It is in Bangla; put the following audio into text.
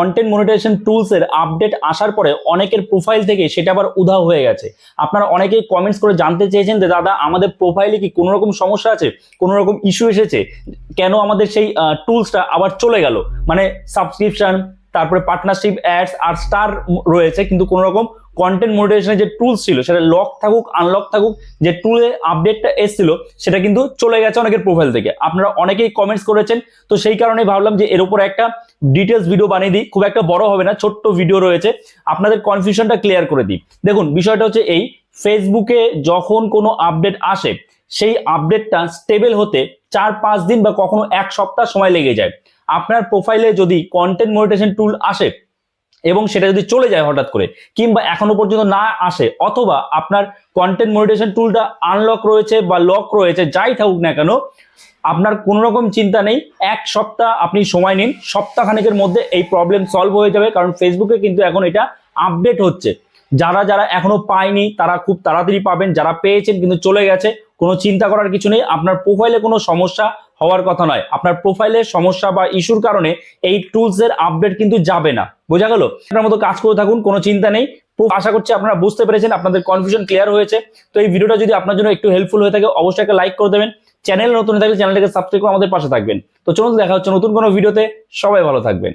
কন্টেন্ট মনিটাইজেশন টুলস এর আপডেট আসার পরে অনেকের প্রোফাইল থেকে সেটা আবার উধাও হয়ে গেছে। আপনারা অনেকেই কমেন্টস করে জানতে চেয়েছেন যে, দাদা, আমাদের প্রোফাইলে কি কোনো রকম সমস্যা আছে? কোনো রকম ইস্যু এসেছে? কেন আমাদের সেই টুলসটা আবার চলে গেল? মানে সাবস্ক্রিপশন তারপরে পার্টনারশিপ অ্যাডস আর স্টার রয়েছে, কিন্তু কোনো রকম কন্টেন্ট মনিটাইজেশনের যে টুলস ছিল, সেটা লক থাকুক আনলক থাকুক, যে টুলে আপডেটটা এসেছিল, সেটা কিন্তু চলে গেছে অনেকের প্রোফাইল থেকে। আপনারা অনেকেই কমেন্টস করেছেন, তো সেই কারণে ভাবলাম যে এর উপর একটা ডিটেলস ভিডিও বানিয়ে দিই। খুব একটা বড় হবে না, ছোট্ট ভিডিও রয়েছে। আপনাদের কনফিউশনটা ক্লিয়ার করে দিই। দেখুন, বিষয়টা হচ্ছে এই ফেসবুকে যখন কোনো আপডেট আসে, সেই আপডেটটা স্টেবল হতে চার পাঁচ দিন বা কখনো এক সপ্তাহ সময় লেগে যায়। আপনার প্রোফাইলে যদি কন্টেন্ট মনিটাইজেশন টুল আসে এবং সেটা যদি চলে যায় হঠাৎ করে, কিংবা এখনও পর্যন্ত না আসে, অথবা আপনার কন্টেন্ট মনিটাইজেশন টুলটা আনলক রয়েছে বা লক রয়েছে, যাই থাকুক না কেন, আপনার কোনো রকম চিন্তা নেই, এক সপ্তাহ আপনি সময় নিন, সপ্তাহখানেকের মধ্যে এই প্রবলেম সলভ হয়ে যাবে, কারণ ফেসবুকে কিন্তু এখন এটা আপডেট হচ্ছে। যারা যারা এখনও পায়নি, তারা খুব তাড়াতাড়ি পাবেন, যারা পেয়েছেন কিন্তু চলে গেছে কোনো চিন্তা করার কিছু নেই। আপনার প্রোফাইলে কোনো সমস্যা হওয়ার কথা নয়। আপনার প্রোফাইলে সমস্যা বা ইস্যুর কারণে এই টুলস এর আপডেট কিন্তু যাবে না। বোঝা গেল? আপনার মতো কাজ করে থাকুন, কোনো চিন্তা নেই। আশা করছি আপনারা বুঝতে পেরেছেন, আপনাদের কনফিউশন ক্লিয়ার হয়েছে। তো এই ভিডিওটা যদি আপনার জন্য একটু হেল্পফুল হয়ে থাকে, অবশ্যই একটা লাইক করে দেবেন। চ্যানেল নতুন থাকলে চ্যানেলটাকে সাবস্ক্রাইব করে আমাদের পাশে থাকবেন। তো চলুন, দেখা হচ্ছে নতুন কোনো ভিডিওতে সবাই ভালো থাকবেন।